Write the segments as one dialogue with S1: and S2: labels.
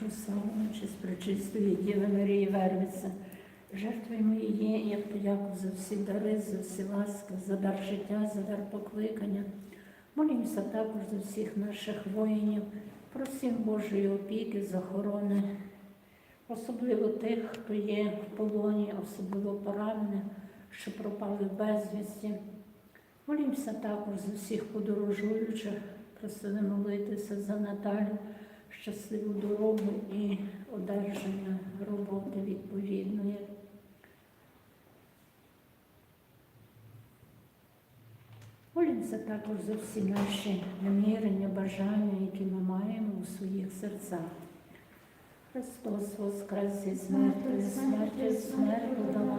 S1: душу славну, з пречистої Діви Марії Вервиця. Жертвуємо її як подяку за всі дари, за всі ласки, за дар життя, за дар покликання. Молімося також за всіх наших воїнів, просимо Божої опіки, захорони, особливо тих, хто є в полоні, особливо поранених, що пропали безвісті. Молімося також за всіх подорожуючих, просили молитися за Наталю, щасливу дорогу і одержання роботи відповідної. Молімося також за всі наші намірення, бажання, які ми маємо у своїх серцях. Христос воскрес із мертвих, смертю смерть подала,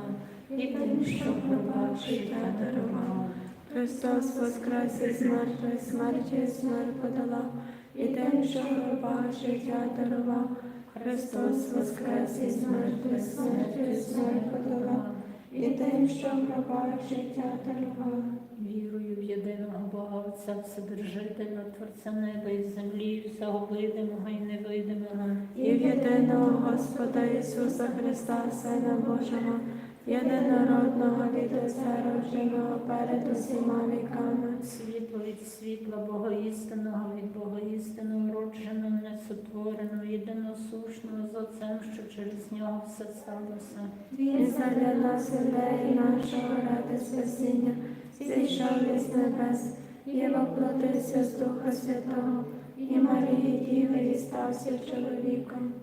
S1: і тим, що пробав життя дарував.
S2: Христос воскрес із мертвих, смерті смерть подала, і тим, що гроба життя дарував. Христос воскрес із мертвих, смерті смерть подала, і тим, що гроба життя дарував.
S1: Вірую в єдиного Бога Отця, Вседержителя, Творця неба і землі, всього видимого і невидимого.
S2: І в єдиного Господа Ісуса Христа, Сина Божого, єдинородного від Отця родженого перед усіма віками.
S1: Світло від світла, Бога істинного, від Бога істинного, родженого, несотвореного, єдиносушного з Отцем, що через нього все сталося.
S2: Він задля нас ідеї нашого ради спасіння, зійшов із небес, і воплотився з Духа Святого, і Марії Діви і стався чоловіком.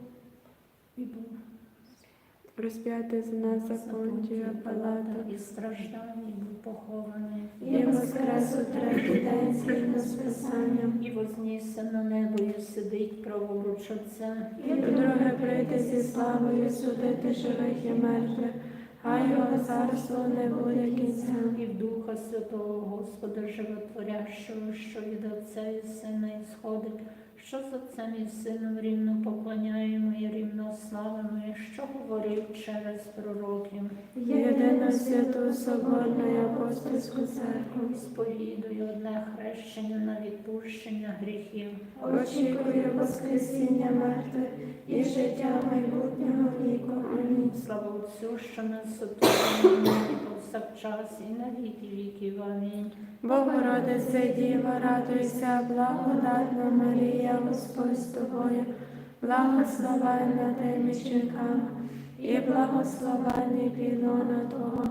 S2: Розп'ятий за нас за Понтія Палата,
S1: і був похований,
S2: і воскрес у третій день згідно з Писанням,
S1: і вознісся на небо, і сидить праворуч Отця,
S2: і вдруге прийде зі славою судити живих і мертвих, а його царство не буде кінця.
S1: і в Духа Святого Господа Животворящого, що від Отця і Сина і ісходить, що з Отцем і Сином рівно поклоняємо і рівно славимо, і що говорив через пророків.
S2: Єдину святу соборну і апостольську церкву.
S1: Сповідую одне хрещення на відпущення гріхів.
S2: Очікую Воскресіння мертвих і життя майбутнього віку. Амінь.
S1: Слава Отцю, що нас і повсякчас, і на віки віків. Амінь.
S2: Богородице Діва, радуйся, благодатна Марія, Господь з тобою, благословенна ти між жінками, і благословенний плідлона Твого,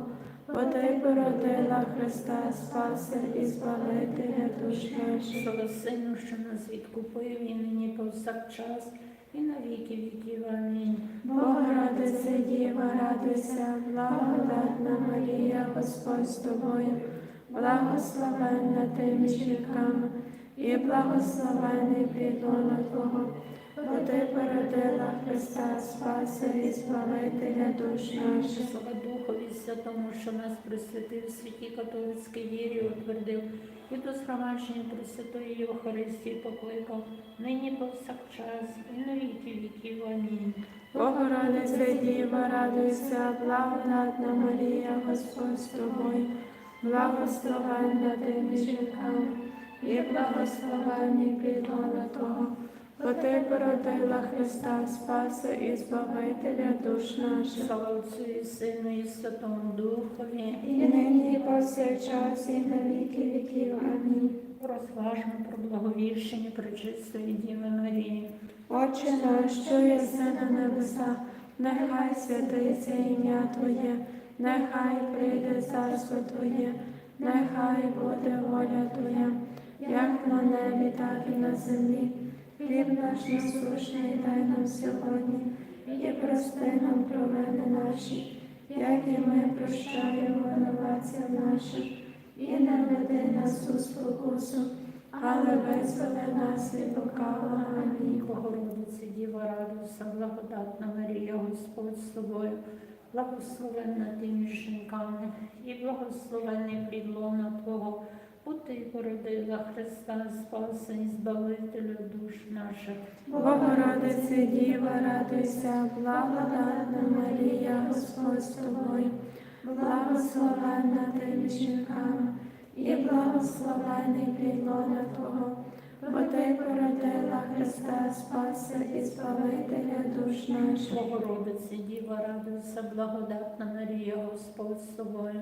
S2: бо ти породила Христа Спаса і Збавителя душ наших.
S1: Слава Сину, що нас відкупив, і нині повсякчас, і на віки віків. Амінь.
S2: Богородице Діва, радуйся, благодатна Марія, Господь з тобою, благословенна ти між жінками, і благословений підона Твого, бо ти породила Христа Спаса і Збавителя душ наших.
S1: Духові Святому, що нас присвятив святій католицькій вірі, утвердив і до згромадження Пресвятої Євхаристії покликав, нині повсякчас, і на віки віків. Амінь.
S2: Богородице Діва, радуйся, благодатна Марія, Господь з тобою, благословенна ти між і благословенний плідлона Твого, бо ти породила Христа Спаса і Збавителя душ наших.
S1: Слава Отцю і Сину і Святому Духові.
S2: І нині і повсякчас, і на віки віків. Амінь.
S1: Розважмо про благовіщення Пречистої Діви Марії.
S2: Отче наш, що єси на небесах, нехай святиться ім'я Твоє, нехай прийде царство Твоє, нехай буде воля Твоя, як на небі, так і на землі. Хліб наш насущний дай нам сьогодні, і прости нам провини наші, як і ми прощаємо винуватцям нашим, і не веди нас у спокусу, але визволи нас від лукавого. Амінь.
S1: Богородице, Діва, радуйся, благодатна Марія, Господь з тобою, благословенна ти між жінками, і благословенний плідлона Твого, бо ти породила Христа, Спаса і Збавителя душ наших.
S2: Богородице Діва, радуйся, благодатна Марія, Господь з тобою, благословенна ти між жінками, і благословений плідлона Твого, бо ти породила Христа Спаса і Збавителя душ наших.
S1: Богородице, Діва, радуйся, благодатна Марія, Господь з тобою,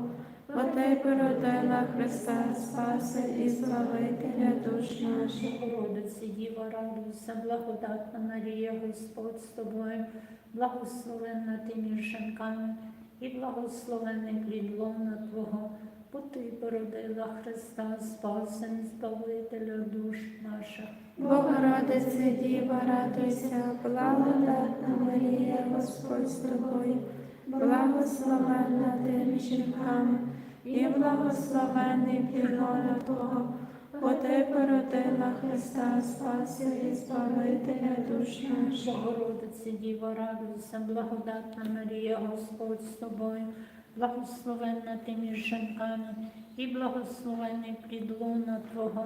S2: ти породила Христа Спаса і Збавителя душ наших.
S1: Богородице, Діва, радуйся, благодатна Марія, Господь з тобою, благословенна ти між жінками, і благословенний плід лона Твого, бо ти породила Христа Спаса і Збавителя душ наших.
S2: Богородице, Діва, радуйся, благодатна Марія, Господь з тобою, благословенна ти між жінками, і благословений плід лона Твого, бо ти породила Христа Спаса і Збавителя душ наших.
S1: Богородиці, Діва, радуйся, благодатна Марія, Господь з тобою, благословенна ти між жінками, і благословений плід лона Твого,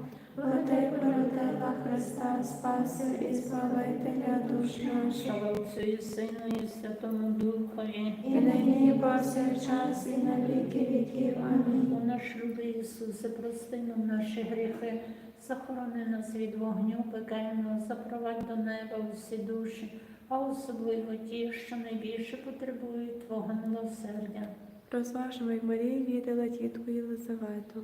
S2: Ти породила Христа Спаса і Збавителя душ наших.
S1: Слава Отцю і Сину і Святому Духові.
S2: І нині, і повсякчас, і на віки віків. Амінь.
S1: О наш любий Ісусе, прости нам наші гріхи, захорони нас від вогню пекельного, запровадь до неба усі душі, а особливо ті, що найбільше потребують Твого милосердя.
S2: Розважимо, як Марія віддала тітку Єлизавету.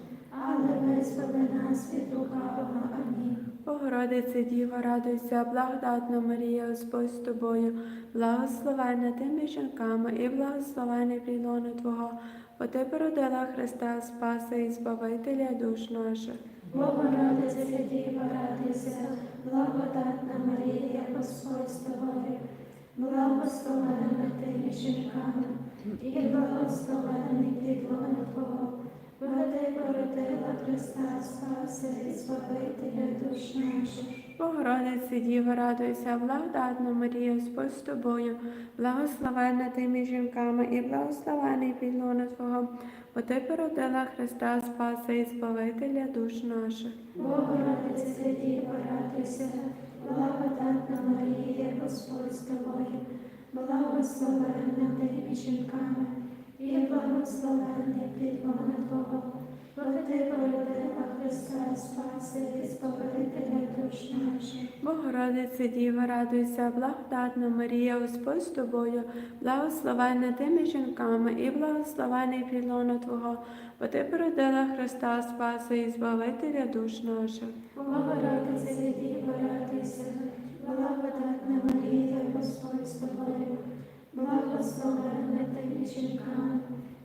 S3: визволи нас від лукавого. Амінь.
S2: Богородице Діва, радуйся, благодатна Марія, Господь з тобою, благословенна ти між жінками і благословений плід лона Твого, бо ти породила Христа Спаса і Збавителя душ наших.
S3: Богородице Діва, радуйся, благодатна Марія, Господь з тобою, благословенна ти між жінками, і благословений плід лона Твого, бо ти породила Христа Спаси і Збавителя душ наших.
S2: Богородице Діва, радуйся, благодатна Марія, Господь з тобою, благословенна ти між жінками і благословений плід лона Твого, бо ти породила Христа Спаса і Збавителя душ наших.
S3: Богородице Діва, радуйся, благодатна Марія, Господь з тобою, благословенна ти між жінками, і благословенний плід лона Твого, бо ти породила Христа Спаси і Збавителя душ наших.
S2: Богородице Діва, радуйся, благодатна Марія, Господь з тобою, благословенна ти між жінками і благословений плід Твого, бо ти породила Христа Спаса і Збавителя душ наших.
S3: Богородице Діва, радуйся, благодатна Марія, Господь з тобою, благословенна ти між жінками,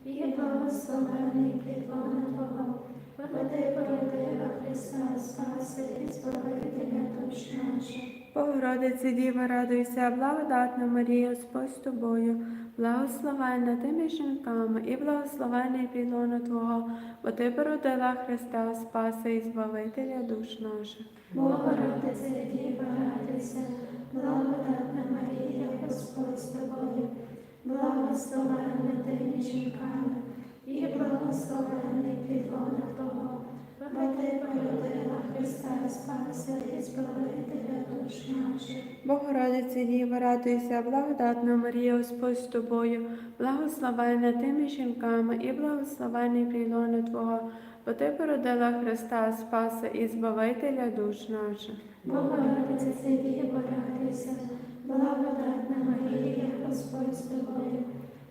S3: і благословений плід Твого, ти породила Христа Спаси і Збавителя душ наших.
S2: Богородице Діва, радуйся, благодатна Марія, Господь з тобою, благословенна ти між жінками і благословений плід лона Твого, бо ти породила Христа Спаса і Збавителя душ наших.
S3: Богородице Діва, радуйся, благодатна Марія, Господь з тобою, благословенна ти жінками, і благословений плідлона Твого, бо ти породила Христа Спаса і Збавителя душ наших.
S2: Богородице Діва, радуйся, благодатна Марія, Господь з тобою, благословенна ти між жінками, і благословений плідлона Твого, бо ти породила Христа Спаса і Збавителя душ наших.
S3: Богородице Діво, радуйся, благодатна Марія, Господь з тобою,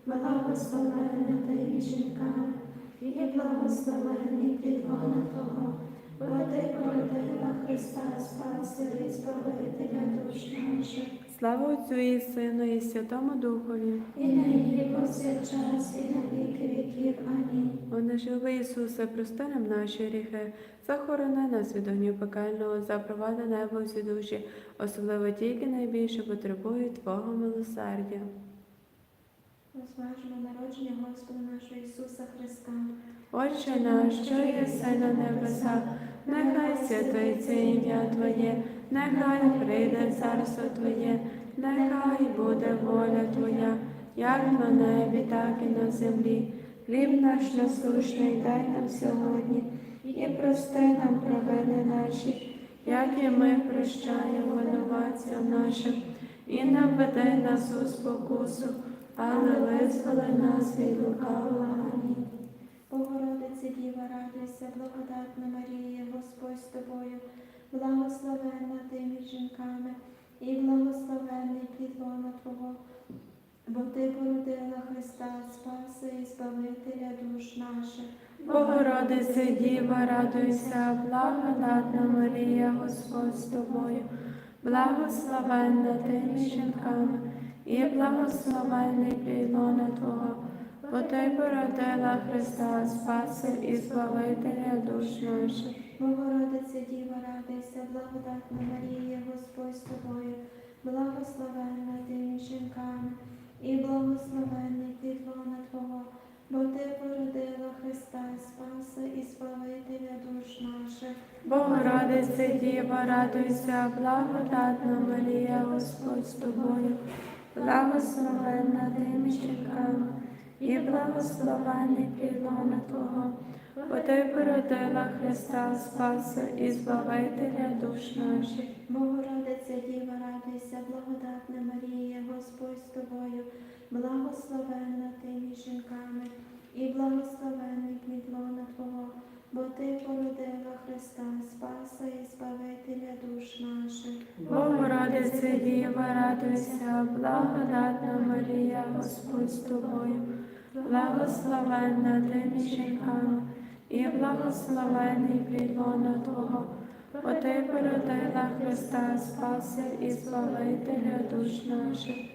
S3: благословенна ти між жінками, і благословений плідлона Твого, бо ти породила Христа Спаса і Збавителя душ наших.
S2: Слава Отцю і Сину, і Святому Духові.
S3: І нині повсякчас, і на віки віків. Амінь.
S2: О наш Ісусе, прости нам наші гріхи, захорони нас від огню пекельного, запровади небо всі душі, особливо ті, які найбільше потребують Твого милосердя.
S3: Розважмо народження Господа нашого Ісуса Христа.
S2: Отче наш, що єси на небесах, нехай святиться ім'я Твоє, нехай прийде царство Твоє, нехай буде воля Твоя, як на небі, так і на землі. Хліб наш насущний дай нам сьогодні, і прости нам провини наші, як і ми прощаємо винуватцям нашим, і не введи нас у спокусу, але визволи нас від лукавого. Амінь.
S3: Богородице Діва, радуйся, благодатна Марія, Господь з тобою, благословенна ти між жінками, і благословенний плід лона Твого, бо ти породила Христа, Спаса і Збавителя душ наших.
S2: Богородице Діва, радуйся, благодатна Марія, Господь з тобою, благословенна ти між жінками, і благословенний плід лона Твого, бо ти породила Христа, Спаса і Збавителя душ наших.
S3: Богородице Діва, радуйся, благодатна Марія, Господь з тобою, благословенна ти між жінками, і благословенний плід лона Твого, бо ти породила Христа, Спаса і Збавителя душ наших.
S2: Богородице Діва, радуйся, благодатна Марія, Господь з тобою, благословенна ти між жінками, і благословений плід Твого, бо ти породила Христа, Спаса і Збавителя душ наших.
S3: Богородице Діва, радуйся, благодатна Марія, Господь з тобою, благословенна ти між жінками, і благословений плід лона Твого, бо ти породила Христа, Спаса і Збавителя душ наших.
S2: Богородице Діва, радуйся, благодатна Марія, Господь з тобою, благословенна ти між жінками, і благословений плід Твого, бо ти породила Христа, Спаса і Збавителя душ наших.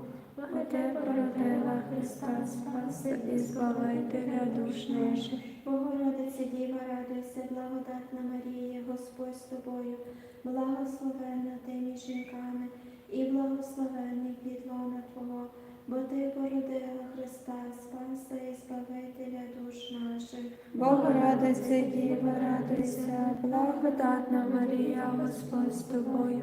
S2: бо ти породила Христа Спаса і Збавителя душ наших.
S3: Богородице Діва, радуйся, благодатна Марія, Господь з тобою, благословенна ти між жінками, і благословений плід лона Твого, бо ти породила Христа, Спаса і Збавителя душ наших.
S2: Богородице Діва, радуйся, благодатна Марія, Господь з тобою,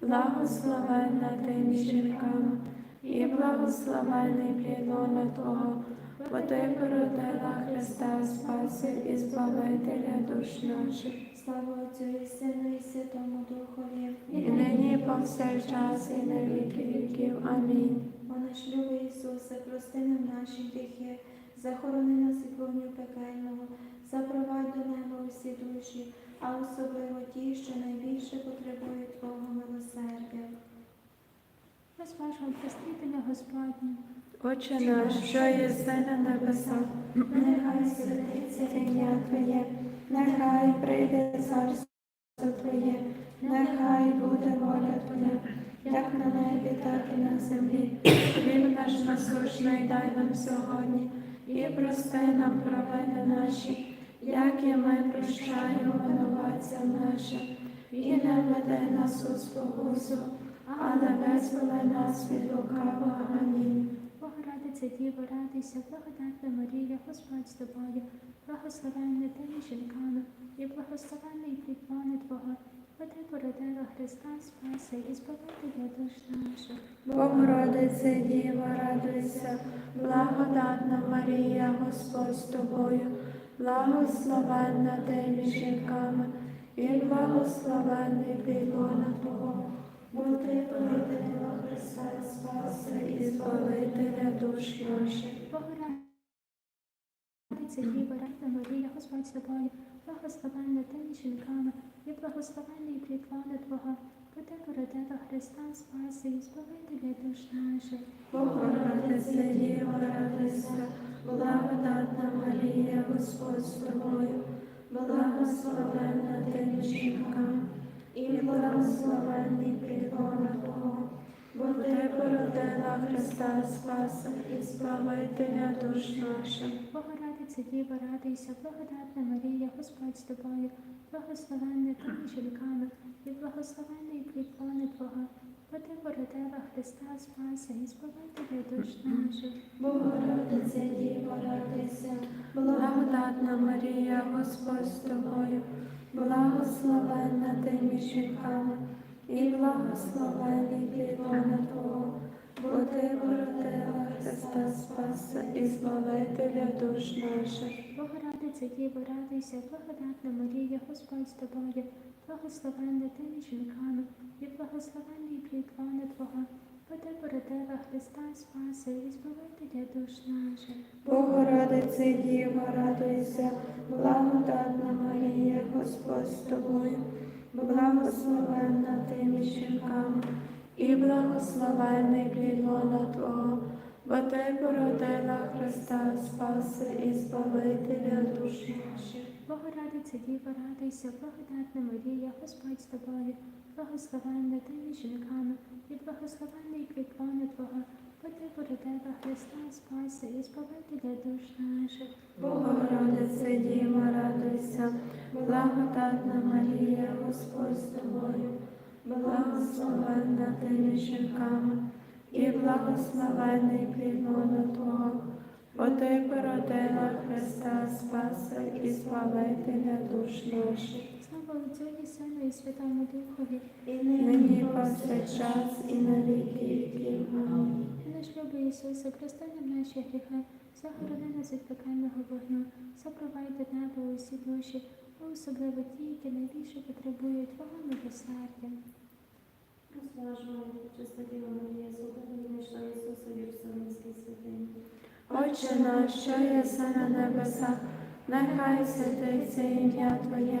S2: благословенна ти між жінками, і благословений плід лона Твого, бо ти породила Христа Спаси і Збавителя душ наших,
S3: Слава Отцю і Сину і Святому Духові.
S2: і нині повсякчас, і на віки віків. Амінь.
S3: О наш любий Ісусе, прости нам наші гріхи, захорони нас від вогню пекельного, запровадь до неба усі душі, а особливо ті, що найбільше потребують Твого милосердя.
S1: Розважмо простителя Господня.
S2: Отче наш, що єси на небесах,
S3: Нехай святиться ім'я Твоє,
S2: нехай прийде царство Твоє, нехай буде воля Твоя, як на небі, так і на землі. Хліб наш насущний дай нам сьогодні, і прости нам провини наші, як і ми прощаємо винуватцям нашим, і не веди нас у спокусу, але визволи нас від лукавого. Амінь.
S4: Богородиця Діво, радуйся, благодатна Марія, Господь з тобою, благословенна ти між жінками, і благословенний плід лона Твого, бо ти породила Христа, Спаси і Збавителя душ наших.
S2: Богородице Діво, радуйся, благодатна Марія, Господь з тобою, благословенна ти між жінками, і благословенний плід лона Твого, бо ти породила Христа Спаса і Збавителя душ наших.
S4: Богородиця Діво, радна Марія, Господь з тобою, благословенна ти між жінками, і благословенний плід лона Твого, бо ти породила Христа, Спаси і Збавителя душ наших.
S2: Богородице Діво, радуйся, благодатна Марія, Господь з тобою, благословенна ти між жінками, і благословенний плід лона Твого, бо ти породила Христа Спаса і Збавителя душ наших.
S4: Богородиця Діва, радуйся, благодатна Марія, Господь з тобою, благословенна ти між жінками, і благословенний плід лона Твого, бо ти породила Христа Спаса і Збавителя душ наших.
S2: Богородице Діво, радуйся, благодатна Марія, Господь з тобою, благословенна ти між жінками, і благословенний плід лона Твого, бо ти породила Христа Спаса і Збавителя душ наших.
S4: Богородиця Діва, радуйся, благодатна Марія, Господь з тобою, благословенна ти між жінками, і благословенний плід лона Твого, Христа Спаса і Збавителя душ наших.
S2: Богородице Діво, радуйся, благодатна Марія, Господь з тобою, благословенна ти між жінками, і благословенний плід лона Твого, бо ти породила Христа Спаси і Збавителя душ наших.
S4: Богородиця Діва, радуйся, благодатна Марія, Господь з тобою, благословенна ти між жінками, і благословенний плід лона Твого, бо ти породила Христа Спаси і Збавителя душ наших.
S2: Богородице Діво, радуйся, благодатна Марія, Господь з тобою, благословенна ти між жінками, і благословенний плід Твого, бо ти породила Христа Спаса і Збавителя душ наших,
S4: Отцю і Сину і Святому Духові,
S2: і нині повсякчас і на віки віків.
S4: І наш любий Ісусе, прости нам наші гріхи, загороди нас від пекельного вогню, запровай до неба усі душі, а особливо ті, які найбільше потребують Твого милосердя.
S3: Розважуємо, чесна Марія, слухай знайшла Ісуса в Єрусалимській святині.
S2: Отче наш, що єси на небесах, нехай святиться ім'я Твоє,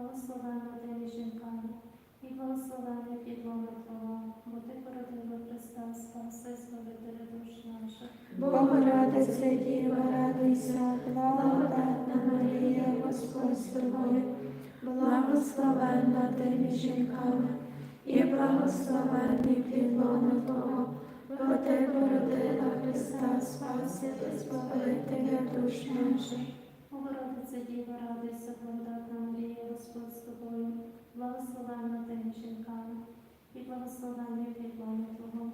S3: благословенна ти між жінками, і благословенний плід лона Твого, бо ти породила Христа, Спаси, Збавителя душ наших.
S2: Богородице Діва, радуйся, благодатна Марія, Господь з тобою, благословенна ти між жінками, і благословенний плід лона Твого, бо ти породила Христа Спаси Збавителя душ наших.
S3: Богородиця Діва, радуйся, благодатна Господь з тобою, благословенна ти між жінками, і благословенний плід лона Твого,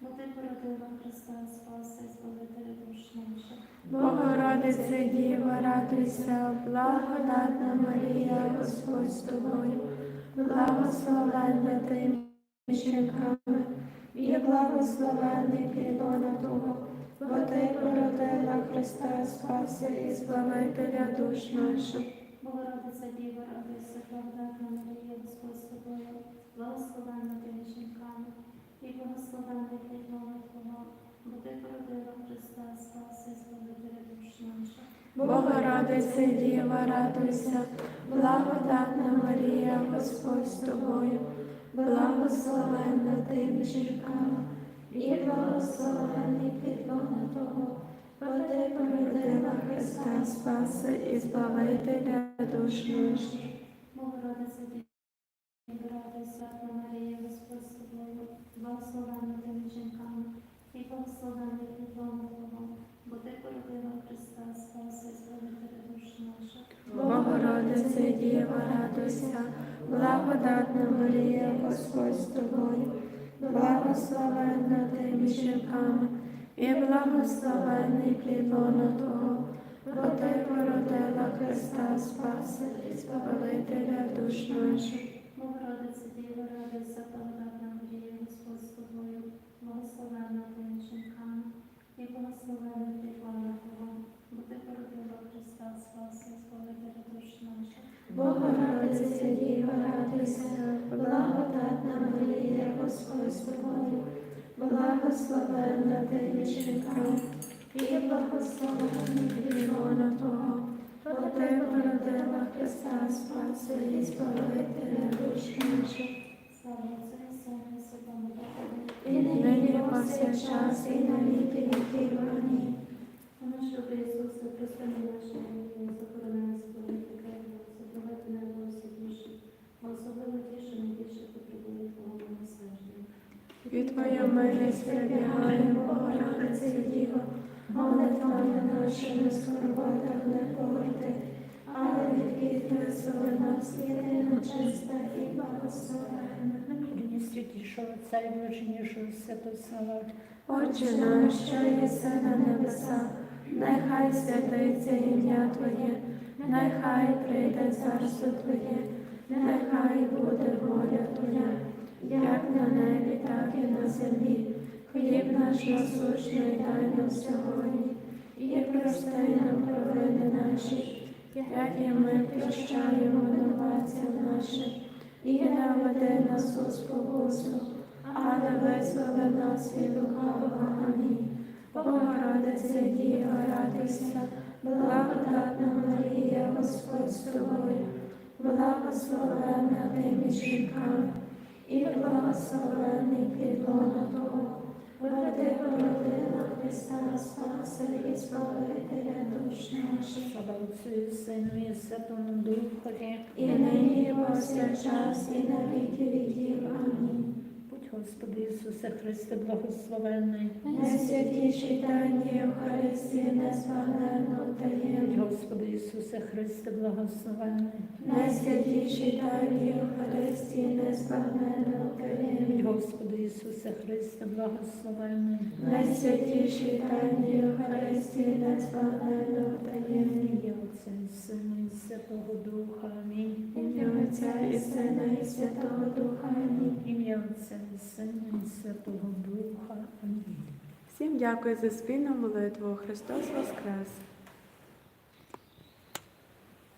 S3: бо ти породила Христа, Спаси, і Збавителя душ наших.
S2: Богородице Діва, радуйся, благодатна Марія, Господь з тобою, благословенна ти між жінками, і благословенний плід лона Твого, бо ти породила Христа Спаси і Збавителя душ наших.
S4: Діва, радуйся, благодатна Марія, Господь з тобою, благословенна ти жінками, і благословенний плід лона Твого, бо ти породила Христа, Спаси, Збавителя душ наших.
S2: Богородице Діва, радуйся, благодатна Марія, Господь з тобою, благословенна ти між жінками,
S3: І благословений підлона Того, бо ти породила
S2: Христа Спаси і Збавителя душ наших.
S4: Богородиця Діва, радуйся, Марія, Господь з тобою, благословенна ти між жінками, і благословенний плід лона Твого, бо ти породила Христа, Спаси, Збавителя душ наших.
S2: Діва, радуйся, благодатна Марія, Господь з тобою, благословенна ти між жінками, і благословенний плід лона Твого, бо ти породила Христа Спаси і Збавителя душ наших.
S4: Богородиця Діва, радуйся, благодатна Марія, Господь з тобою, благословенна ти жінками, і благословенний плід лона Твого, бо ти породила Христа, Спаси, Збавителя душ наших.
S3: Богородиця Діва, радуйся, благодатна Марія, Господь з тобою, благословенна ти між жінками, і благословений
S2: Ілона Твого, бо ти породила Христа Спаси і Збавителя душ наших.
S4: І
S3: нині повсякчас, і на віки віків. Амінь.
S4: О наш добрий Ісусе, прости нам захорони нас від таке, задавати нам усі душі, особливо ті, що найбільше потребують.
S2: Від Твоя милість прибігаємо, Богородице Діво,
S3: Молитвами нашими скорботах не погорди, але від визволи нас єдина чиста і благословенна.
S1: Намірення святішого Отця і блаженнішого
S2: Отче наш, що єси на небесах, нехай святиться ім'я Твоє, нехай прийде царство Твоє, нехай буде воля Твоя, як на небі, і на землі. Хліб наш насущний дай нам сьогодні, і прости нам провини наші, як і ми прощаємо винуватцям нашим, і не веди нас у спокусу, але визволи нас від лукавого. Амінь. Богородице Діва, радуйся, благодатна Марія, Господь з тобою, благословенна ти між жінками, і благословений плід Того, Твого, родина Христа Спаси і Збавителя душ наших.
S1: слава Отцю і Сину і Святому
S3: нині і час, і на віки віків. Амінь.
S1: Господи Ісусе Христе, благословенний.
S3: Найсвятіший тайні Євхаристії незбагненно таємно.
S1: Господи Ісусе Христе, благословенний.
S3: Найсвятіший тайні Євхаристії незбагненно таємно.
S1: Господи Ісусе Христе, благословенний.
S3: Найсвятіший тайні Євхаристії незбагненно таємно.
S1: Отця і Сина і Святого Духа. Амінь.
S3: Ім'я Отця і Сина і Святого Духа. Амінь.
S1: Ім'я Отця і Сина і Святого Духа. Амінь.
S2: Всім дякую за спільну молитву. Христос Воскрес!